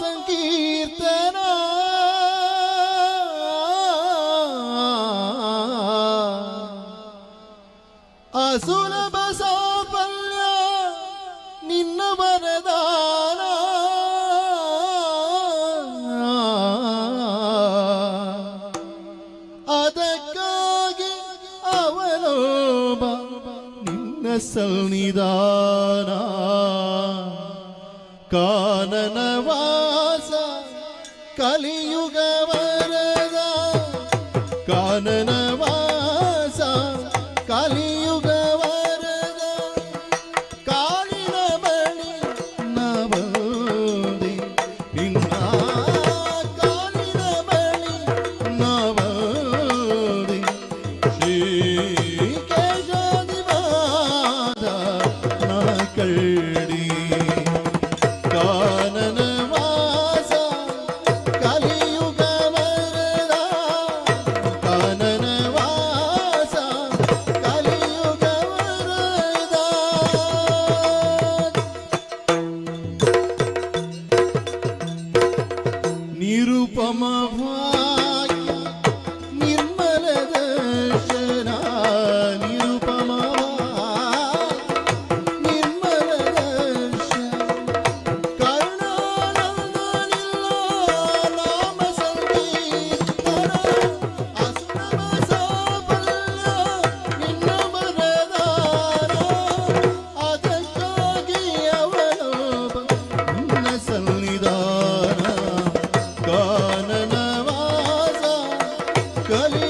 ಸಂಕೀರ್ತನ. ಅಸುಲಭ ಸಾಫಲ್ಯ ನಿನ್ನ ವರದಾನ. ಅದಕ್ಕಾಗಿ ಅವಲೋಭ ನಿನ್ನ ಸನ್ನಿಧಾನ. கானனவாச கலியுக வரதா கானனவாச கலியுக வரதா காளினமணி நவந்தி இன்னா காளினமணி நவந்தி ஸ்ரீ கேசாதிவாத நாக்கள்டி నిరుపమవా Gönül